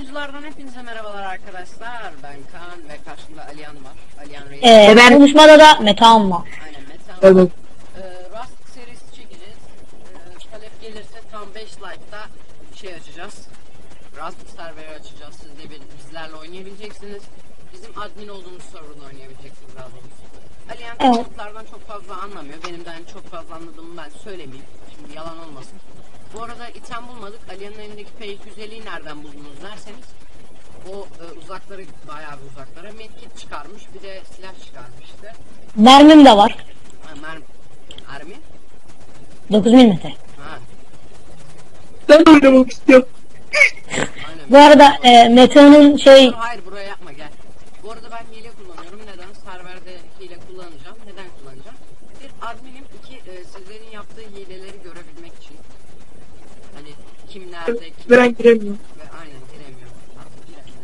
oyunculardan hepinize merhabalar arkadaşlar. Ben Kaan ve karşımda Aliyan var. Aliyan Reis. Ee, ben konuşmada da Metehan var. Aynen Metan. Evet. Ee, Rust serisi çekeceğiz. Ee, talep gelirse tam 5 like'da şey açacağız. Rust serveri açacağız. Siz de bir- bizlerle oynayabileceksiniz. Bizim admin olduğumuz serverda oynayabileceksiniz daha doğrusu. Aliyan Evet. çok fazla anlamıyor. Benim de hani çok fazla anladığımı ben söylemeyeyim. Şimdi yalan olmasın. Bu arada item bulmadık. Aliyan'ın elindeki P250'yi nereden buldunuz derseniz o e, uzaklara bayağı bir uzaklara medkit çıkarmış. Bir de silah çıkarmıştı. Mermim de var. Ha, mer Army? 9 mm. Ha, Ben oynamak istiyorum. aynen. Bu arada e, Metehan'ın şey hayır buraya yapma gel. Bu arada ben hile kullanıyorum. Neden? Serverde hile kullanacağım. Neden kullanacağım? Bir adminim. iki e, sizlerin yaptığı hileleri görebilmek için. Hani Ben giremiyorum.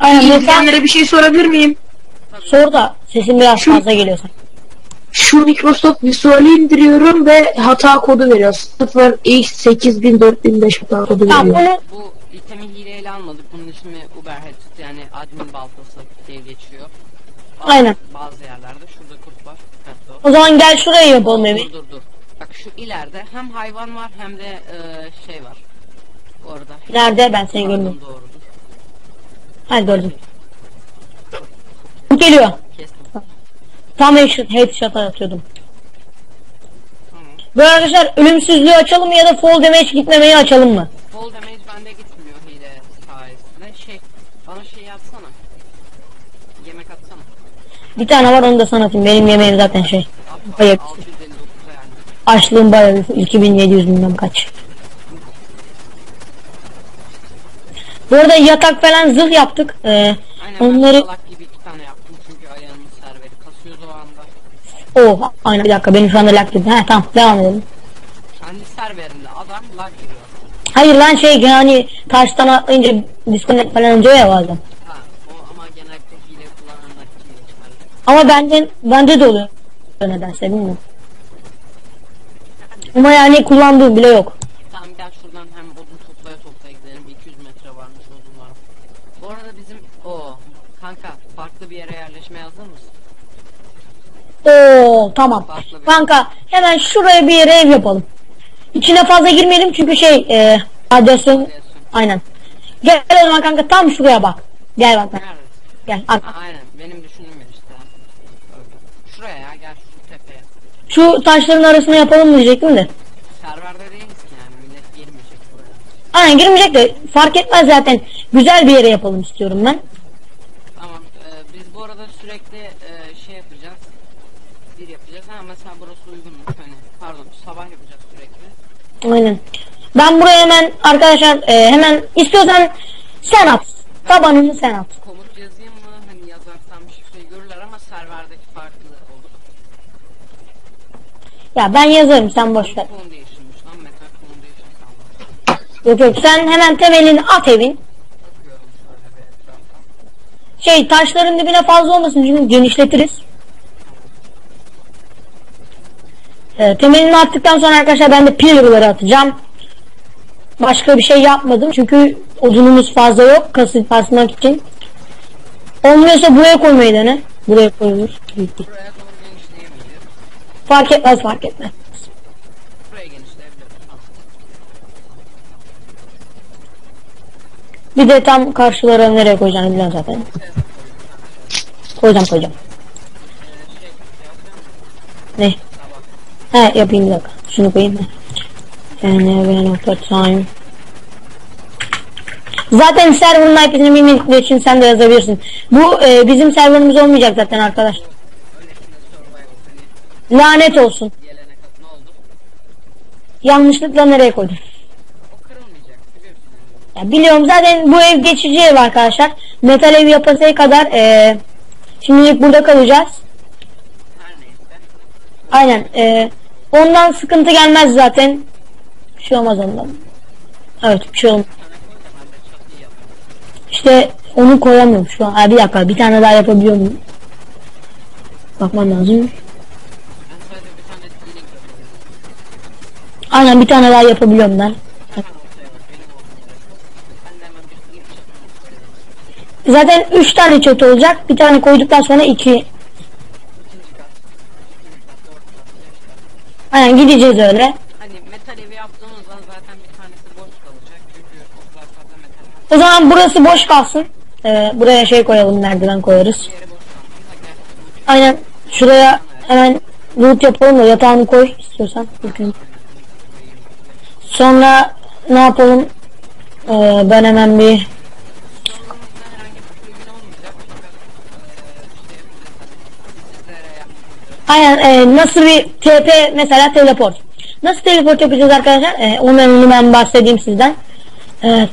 aynen İzleyenlere bir şey sorabilir miyim? Sor da sesin biraz Şu- fazla geliyor sanki. Şu Microsoft Visual'i indiriyorum ve hata kodu veriyor. 0 x 8000 4005 hata kodu Tamam veriyor. bunu Bu itemi hileyle almadık. Bunun ismi Uberhead yani admin baltası diye geçiyor. Bazı, Aynen. Bazı yerlerde şurada kurt var. Dikkatli ol. o zaman gel şuraya yapalım evi. Dur dur dur. Bak şu ileride hem hayvan var hem de e, şey var. Bu arada. Nerede ben seni görmüyorum. Doğrudur. Hadi gördüm. Geliyor. Kestim. Tam headshot, headshot atıyordum. Tamam. Böyle arkadaşlar ölümsüzlüğü açalım mı ya da fall damage gitmemeyi açalım mı? Fall damage bende gitmiyor hile sayesinde. Şey bana şey yapsana. Yemek atsana. Bir tane var onu da sana atayım. Benim yemeğim zaten şey. Hayır. 659'a yani. Açlığım bayağı 2700 bilmem kaç. Bu arada yatak falan zırh yaptık. Ee, Aynen onları... ben salak gibi iki tane yaptım çünkü ayağımın serveri kasıyordu o anda. Oh aynen bir dakika benim şu anda lag girdi. He tamam devam edelim. Kendi serverinde adam lag giriyor. Hayır lan şey yani taştan atlayınca disconnect falan oluyor ya bazen. Ha o ama genellikle hile kullananlar çıkardı. Ama bende, bende de oluyor. Nedense bilmiyorum. Ama yani kullandığım bile yok. Tamam gel şuradan hem odun toplaya toplaya gidelim. 200 metre varmış odun var. Bu arada bizim o kanka farklı bir yere yerleşmeye hazır mısın? Oo tamam. Farklı bir- Kanka hemen şuraya bir yere ev yapalım. İçine fazla girmeyelim çünkü şey e, radyasyon aynen. Gel o zaman kanka tam şuraya bak. Gel bak bak. Gel. Ha, aynen benim düşündüğüm yer işte. Öyle. Şuraya ya gel şu tepeye. Şu taşların arasına yapalım diyecektim de. Serverde değiliz ki yani millet girmeyecek buraya. Aynen girmeyecek de fark etmez zaten. Güzel bir yere yapalım istiyorum ben. Bu arada sürekli e, şey yapacağız. Bir yapacağız ama mesela burası uygunmuş hani pardon sabah yapacağız sürekli. Aynen. Ben buraya hemen arkadaşlar e, hemen istiyorsan sen at. Tabanını sen at. Komut yazayım mı hani yazarsam şifreyi görürler ama serverdeki farklı olur. Ya ben yazarım sen boş ver. Foundation'mış lan Meta Foundation kaldı. Yok yok sen hemen temelini at evin. Bakıyorum şöyle bir etraftan. Şey taşların dibine fazla olmasın çünkü genişletiriz. E, temelini attıktan sonra arkadaşlar ben de pillar'ları atacağım. Başka bir şey yapmadım çünkü odunumuz fazla yok kasıp basmak için. Olmuyorsa buraya koymayı dene. Buraya koyulur. Fark etmez fark etmez. Buraya genişleyebiliriz. Tamam. Bir de tam karşılara nereye koyacağını biliyorum zaten. Koyacağım koyacağım. Ne? He yapayım bir dakika. Şunu koyayım da. Yani ben nokta time. Zaten server'ın IP'sini bilmedikleri için sen de yazabilirsin. Bu e, bizim serverımız olmayacak zaten arkadaş. Lanet olsun. Yanlışlıkla nereye koydum? O kırılmayacak biliyorsun. yani. Ya biliyorum zaten bu ev geçici ev arkadaşlar. Metal ev yapasaya kadar e, şimdilik burada kalacağız. Aynen. E, ondan sıkıntı gelmez zaten. Bir şey olmaz ondan. Evet bir şey olmaz. İşte onu koyamıyorum şu an. Ha, bir dakika bir tane daha yapabiliyor muyum? Bakmam lazım. Aynen bir tane daha yapabiliyorum ben. Hemen ortaya bak benim olduğum yere. Ben de hemen bir link yapayım istedim. Zaten 3 tane çatı olacak. Bir tane koyduktan sonra 2. İkinci kat. Üçüncü kat, dört kat, beş kat. Aynen gideceğiz öyle. Hani metal evi yaptığımızda zaten bir tanesi boş kalacak. Çünkü o kadar fazla metal var. O zaman burası boş kalsın. Ee, buraya şey koyalım merdiven koyarız. Aynen şuraya hemen loot yapalım da yatağını koy istiyorsan. önce. Sonra ne yapalım? Ee, ben hemen bir Aynen e, nasıl bir TP mesela teleport. Nasıl teleport yapacağız arkadaşlar? E, ondan onu ben bahsedeyim sizden. E,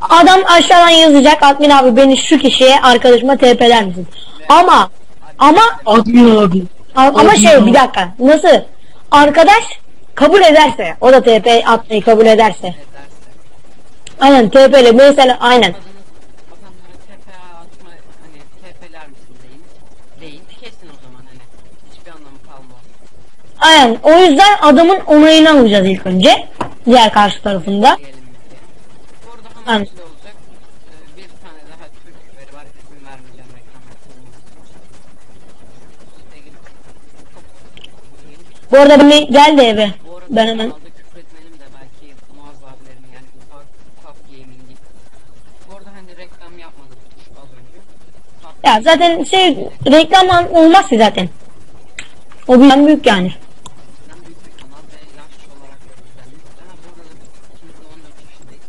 adam aşağıdan yazacak admin abi beni şu kişiye arkadaşıma TP'ler misin? Ama ama Admin abi. ama Admin şey abi. bir dakika nasıl? Arkadaş kabul ederse o da TP atmayı kabul. Ederse. Aynen TP ile mesela aynen. Adınız adamlara TP atma hani TP'ler misin deyin. Deyin. Kesin o zaman hani. Hiçbir anlamı kalmaz. Aynen o yüzden adamın onayını alacağız ilk önce. Diğer karşı tarafında. Aynen. Bu arada beni gel de eve. Ben hemen Ya zaten şey reklam olmaz ki zaten. O bizden büyük yani. bizden büyük bir kanal ve yaş olarak da bizden büyük. Ama bu arada biz ikimiz de 14 yaşındayız.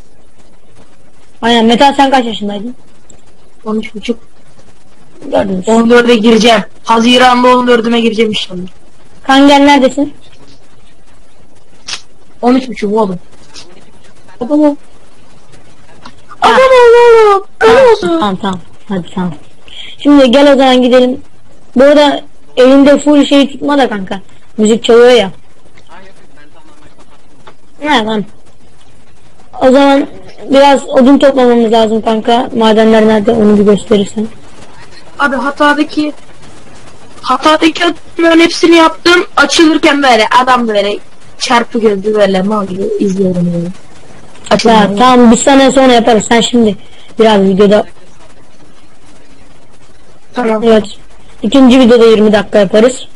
Aynen Metal sen kaç yaşındaydın? 13.5. Gördünüz. 14'e gireceğim. Haziran'da 14'üme gireceğim inşallah. Kangen neredesin? 13.5 oğlum. 12.5 Adam ol. Adam ol oğlum. Öyle olsun. Tamam tamam. Hadi tamam. Şimdi gel o zaman gidelim. Bu arada elinde full şey tutma da kanka. Müzik çalıyor ya. Ne lan? O zaman biraz odun toplamamız lazım kanka. Madenler nerede onu bir gösterirsen. Abi hatadaki hatadaki adımların hepsini yaptım. Açılırken böyle adam böyle çarpı gözlü böyle mal gibi izliyorum böyle. Ya, Açılıyor. tamam bir sene sonra yaparız. Sen şimdi biraz videoda Tamam. evet. İkinci videoda 20 dakika yaparız.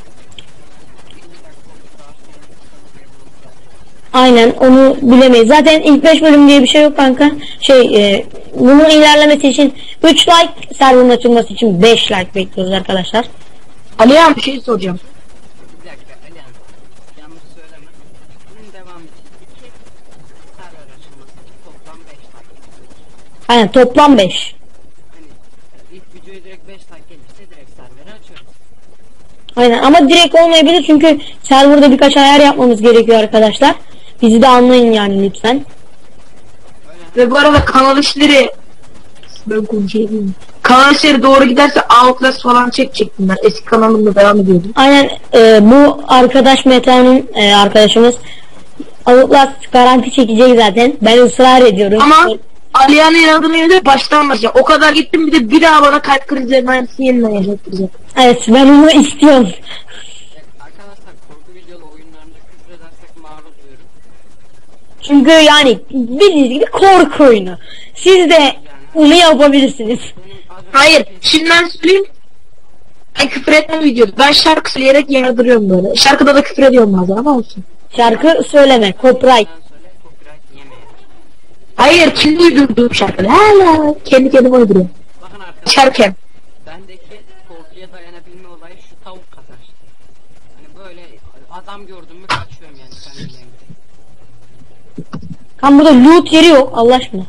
Aynen onu bilemeyiz. Zaten ilk 5 bölüm diye bir şey yok kanka. Şey e, bunun ilerlemesi için 3 like serverın açılması için 5 like bekliyoruz arkadaşlar. Alihan bir şey soracağım. Bir dakika Alihan. Yanlış söyleme. Bunun devamı için iki server açılması için toplam 5 dakika. Aynen toplam 5. Hani ilk videoya direkt 5 dakika gelirse direkt serveri açıyoruz. Aynen ama direkt olmayabilir çünkü serverda birkaç ayar yapmamız gerekiyor arkadaşlar. Bizi de anlayın yani lütfen. Ve bu arada kanal işleri ben konuşayım. Kanal işleri doğru giderse Outlast falan çekecektim ben. Eski kanalımda devam ediyordum. Aynen e, bu arkadaş Meta'nın e, arkadaşımız Outlast garanti çekecek zaten. Ben ısrar ediyorum. Ama Alihan'ın inadına yine de baştan başlayacağım. O kadar gittim bir de bir daha bana kalp krizlerinin aynısını yeniden yaşattıracak. Evet ben onu istiyorum. Çünkü yani bildiğiniz gibi korku oyunu. Siz de bunu yapabilirsiniz. Hayır. Şimdi ben söyleyeyim. Ben küfür etmem videoda. Ben şarkı söyleyerek yardırıyorum böyle. Şarkıda da küfür ediyorum bazen ama olsun. Şarkı söyleme. Copyright. Hayır kendi uydurduğum şarkı. Hala kendi kendime uyduruyorum. Şarkı. bendeki korkuya dayanabilme olayı şu tavuk kadar. Hani böyle adam gördüm mü. Kan burada loot yeri yok Allah aşkına.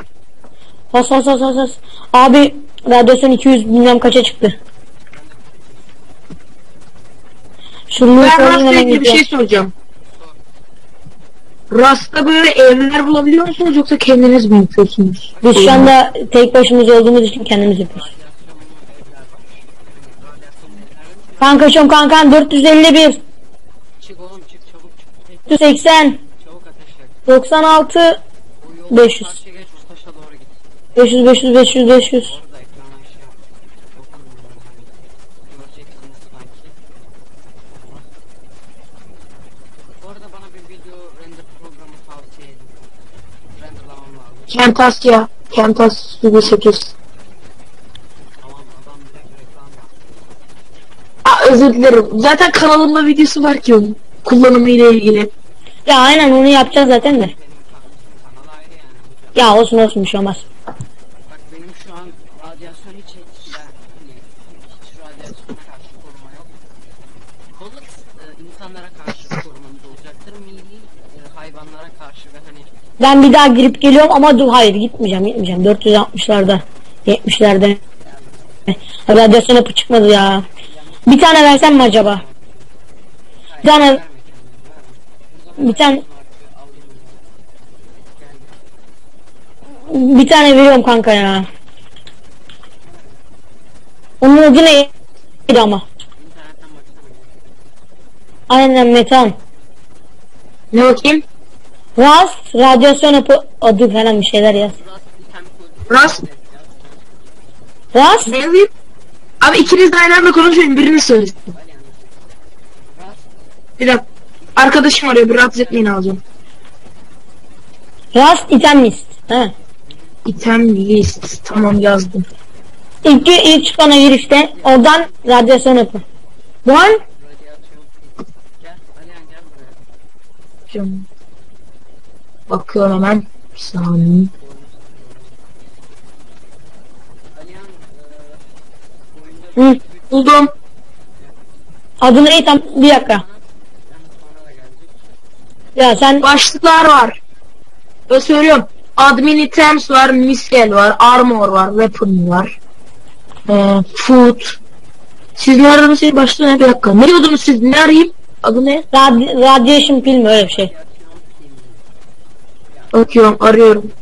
Has has has has has. Abi radyasyon 200 bilmem kaça çıktı. Şu loot Ben hemen ilgili bir şey soracağım. Rast'ta böyle evler bulabiliyor musunuz yoksa kendiniz mi yapıyorsunuz? Biz şu anda tek başımız olduğumuz için kendimiz yapıyoruz. Var. Kankacığım kankan 451 Çık oğlum çık çabuk çık. 480 Çabuk ateş yak. 96 500. 500 500 500 500. Camtasia, Camtasia Studio 8. Aa, özür dilerim. Zaten kanalımda videosu var ki onun kullanımı ile ilgili. Ya aynen onu yapacağız zaten de. Ya olsun olsun bir şey olmaz. Bak benim şu an radyasyon hiç ben hani hiç radyasyona karşı koruma yok. Balık e, insanlara karşı korumamız olacaktır. Milli e, hayvanlara karşı ve hani Ben bir daha girip geliyorum ama dur hayır gitmeyeceğim gitmeyeceğim. 460'larda 70'lerde. Radyasyon hapı çıkmadı ya. Bir tane versem mi acaba? Bir tane. Bir tane bir tane veriyorum kanka ya. Onun adı neydi ama? Aynen metan. Ne bakayım? Rust, radyasyon hapı adı falan bir şeyler yaz. Rust. Rust. Ne yazayım? Abi ikiniz de aynı anda konuşmayın. Birini söylesin. Bir dakika. Arkadaşım arıyor. Bir rahatsız etmeyin alacağım. Rust item list. He. Item list. Tamam yazdım. İlk, ilk çıkana girişte oradan radyasyon gel buraya. Canım. Bakıyorum hemen. Bir saniye. Hı. Buldum. adı ne tam bir dakika. yani sonra da gelecek. Ya sen Başlıklar var. Ve söylüyorum. Admin items var, miskel var, armor var, weapon var. Ee, food. Siz ne aradınız? Şey başlığı ne? Bir dakika. Ne diyordunuz siz? Ne arayayım? Adı ne? radi, radiation pil mi öyle bir şey. Bakıyorum, arıyorum.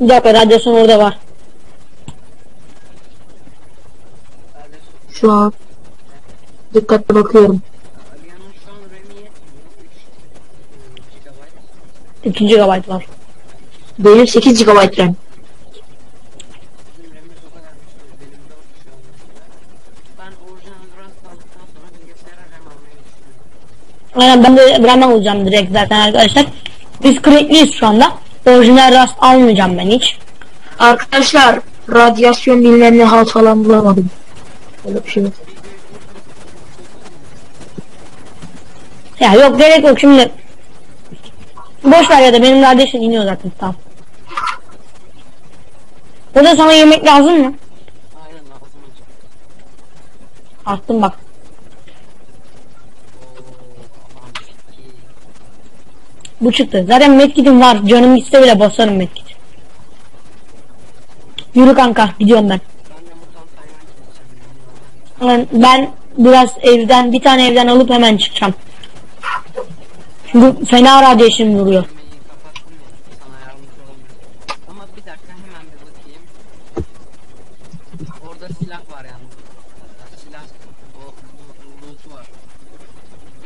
Bir dakika radyasyon orada var. Şu an. Dikkatli bakıyorum. Alihan'ın şu an RAM'i yetmiyor. 3 GB. 2 GB var. Benim 8 GB RAM. Bizim RAM'imiz o kadar güçlü. Benim 4 şu an. Ben orijinal Rust aldıktan sonra bilgisayara RAM almayı düşünüyorum. Aynen ben de RAM alacağım direkt zaten arkadaşlar. Biz crackliyiz şu anda. Orijinal Rust almayacağım ben hiç. Arkadaşlar radyasyon bilmem ne halt falan bulamadım. Öyle bir şey yok. Ya yok gerek yok şimdi. Boş ver ya da benim radyasyon iniyor zaten tamam. Burada sana yemek lazım mı? Aynen lazım hocam. Attım bak. Bu çıktı. Zaten medkit'im var. Canım iste bile basarım medkit. Yürü kanka gidiyorum. Ben, ben biraz evden bir tane evden alıp hemen çıkacağım. Çünkü fena radyasyon vuruyor. Yemeği kapattım ya. Sana yardımcı olamıyorum. Ama bir dakika hemen bir bakayım. Orada silah var yalnız. Silah o bu- loot'u var.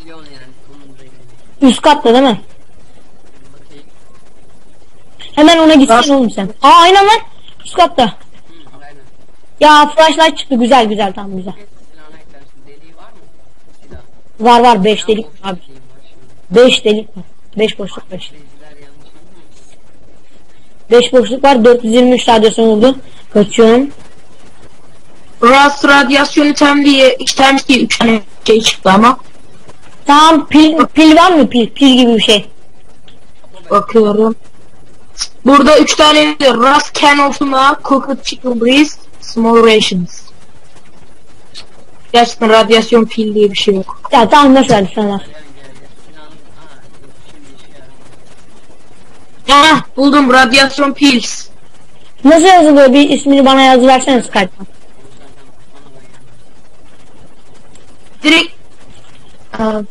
Biliyorsun yani onun rengini. Üst katta değil mi? Hemen ona gitsin oğlum sen. Aa aynen lan. Üst katta. Hı. Ya flashlight çıktı güzel güzel tamam güzel. Var mı? Silah. Var var 5 Ben delik abi. Bakayım bak şimdi. 5 delik var. 5 boşluk var işte. Seyirciler yanlış anlamasın. 5 boşluk var 423 radyasyon oldu. Kaçıyorum. Rust radyasyon item diye item diye 3 tane şey çıktı ama. Tamam pil, pil var mı pil? Pil gibi bir şey. Bakıyorum. Burada 3 tane Rust can olsunlar. Cooked chicken breast. Small rations. Gerçekten radyasyon pil diye bir şey yok. Ya tamam ver sana. Gel gel gel. Silahın... Aa yok şimdi işe yaramaz. Ah buldum radyasyon pills. Nasıl yazılıyor bir ismini bana yazı versene Skype'dan. Direkt Aa,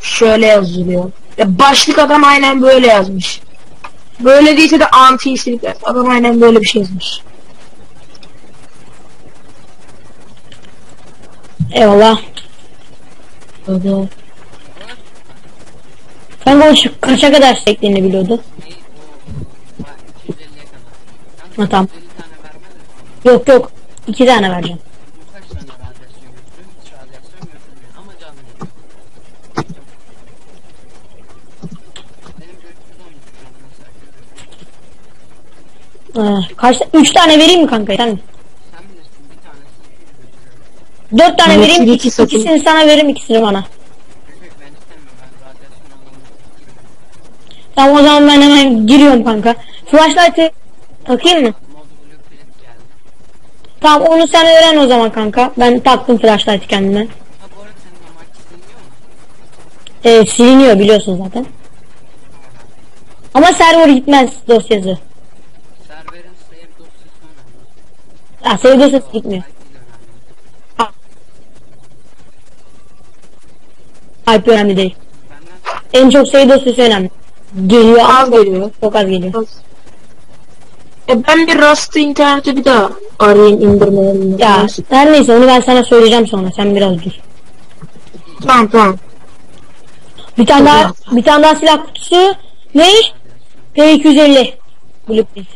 şöyle yazılıyor. Ya başlık adam aynen böyle yazmış. Böyle değilse de anti iyilik adam aynen böyle bir şey yazmış. Eyvallah. Kanka o şu kaça kadar sektiğini biliyordu. Canlı yok. Benim gökyüzüm şu an mesela. Ee, kaç 3 tane vereyim mi kanka sen? Sen bilirsin bir tanesi 200 götürüyor. Dört tane vereyim. iki iki- ikisini sana veririm ikisini bana. Yok yok. Tamam o zaman ben hemen giriyorum kanka. Flashlight'ı takayım mı? Tamam onu sen öğren o zaman kanka. Ben taktım flashlight'ı kendime. Ee, siliniyor biliyorsun zaten. Ama server gitmez dosyası. Serverin save dosyası önemli. Ya save dosyası gitmiyor. IP önemli. Değil. En çok save dosyası önemli. Geliyor Az az geliyor. çok az geliyor. E ben bir Rust interneti bir daha arayayım indirmelerini. Ya her neyse onu ben sana söyleyeceğim sonra. Sen biraz dur. Tamam tamam. Bir tane daha bir tane daha silah kutusu. Ne? P250. Blueprint.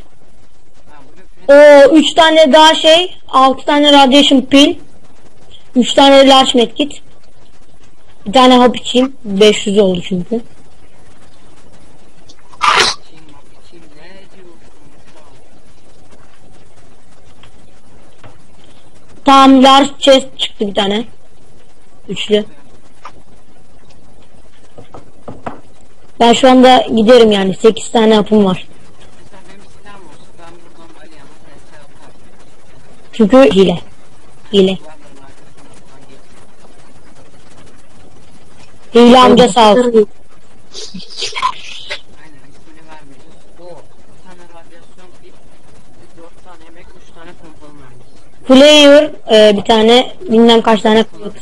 O 3 tane daha şey, 6 tane radiation pil, 3 tane large medkit. Bir tane hap içeyim. 500 oldu çünkü. içeyim bak içeyim ne diyorsun şu an? Tamam large chest çıktı bir tane. Üçlü. Ben şu anda giderim yani. 8 tane hapım var. Çünkü hile. Hile. Hile amca sağ olsun. aynen ismini vermeyeceğiz. O bir tane radyasyon bir, bir dört tane yemek üç tane pompalı mermisi. Player e, bir tane bilmem kaç tane kılıç.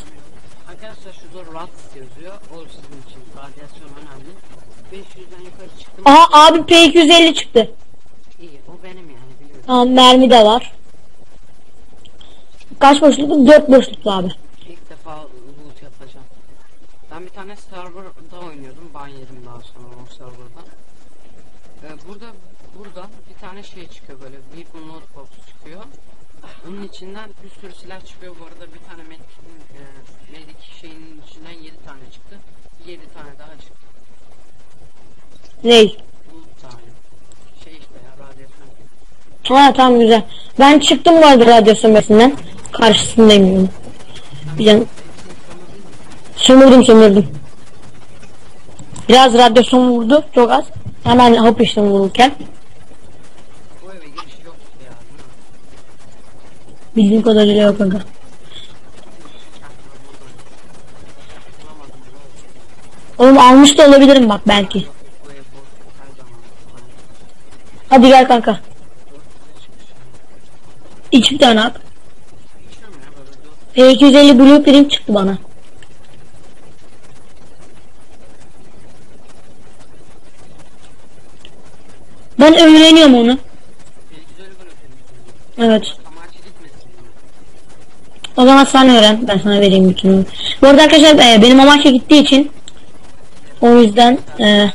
Arkadaşlar şurada RATS yazıyor. O sizin için radyasyon önemli. 500'den yukarı çıktım. Aha abi P250 çıktı. İyi o benim yani biliyorum. Tamam mermi de var. Kaç boşluklu? 4 boşluklu abi. İlk defa loot yapacağım. Ben bir tane serverda oynuyordum. Ban yedim daha sonra o serverdan. Ee, burada buradan bir tane şey çıkıyor böyle Load Box çıkıyor. Onun içinden bir sürü silah çıkıyor. Bu arada bir tane medkit'in e, medik şeyinin içinden 7 tane çıktı. 7 tane daha çıktı. Ney? Loot tane. Şey işte ya radyasyon. Ha tamam güzel. Ben çıktım bu arada radyasyon besinden. Karşısındayım yani. Bir can- Sömürdüm sömürdüm. Biraz radyasyon vurdu çok az. Hemen hap içtim vururken. Bu eve giriş yoktu ya değil mi? Bildiğim kadarıyla yok kanka. Oğlum almış da olabilirim bak belki. Hadi gel kanka. bir tane dört P250 blueprint çıktı bana. Ben öğreniyorum onu. O zaman sen öğren. Ben sana vereyim bütün. Bu arada arkadaşlar e, benim amaçla gittiği için o yüzden e,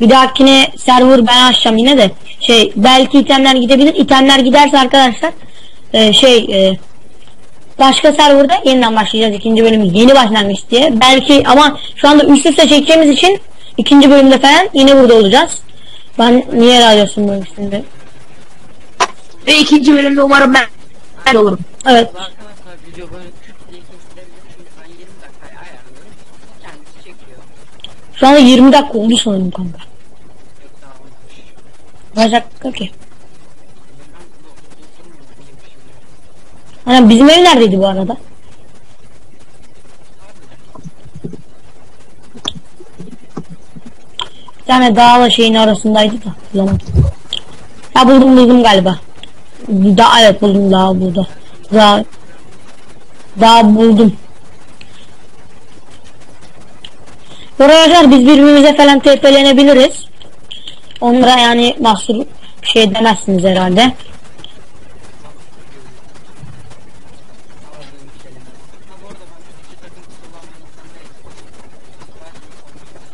bir dahakine server ben açacağım yine de şey belki itemler gidebilir. İtemler giderse arkadaşlar e, şey e, başka serverda yeniden başlayacağız ikinci bölümü yeni başlangıç diye. Belki ama şu anda üst üste çekeceğimiz için ikinci bölümde falan yine burada olacağız. Ben niye radyasyon bölgesinde? Ve ikinci bölümde umarım ben, ben olurum. Evet. Arkadaşlar video böyle küt diye kesilebilir çünkü ben 20 dakikaya ayarlıyorum. Kendisi çekiyor. Şu anda 20 dakika oldu sanırım kanka. Yok daha olmuş. Kaç dakika ki? Ben bu oturum yapayım şimdi. Hani bizim ev neredeydi bu arada? Bir tane dağla şeyin arasındaydı da. Zaman. Ya buldum buldum galiba. Da evet buldum daha burada. Daha daha buldum. Arkadaşlar biz birbirimize falan tepelenebiliriz. Onlara yani mahsur bir şey demezsiniz herhalde.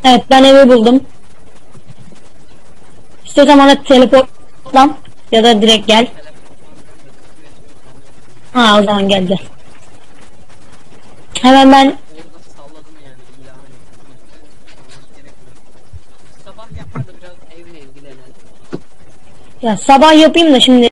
Evet ben evi buldum. İstiyorsan bana teleportlan ya da direkt gel. Ha o zaman gel gel. Hemen ben ya sabah yapayım da şimdi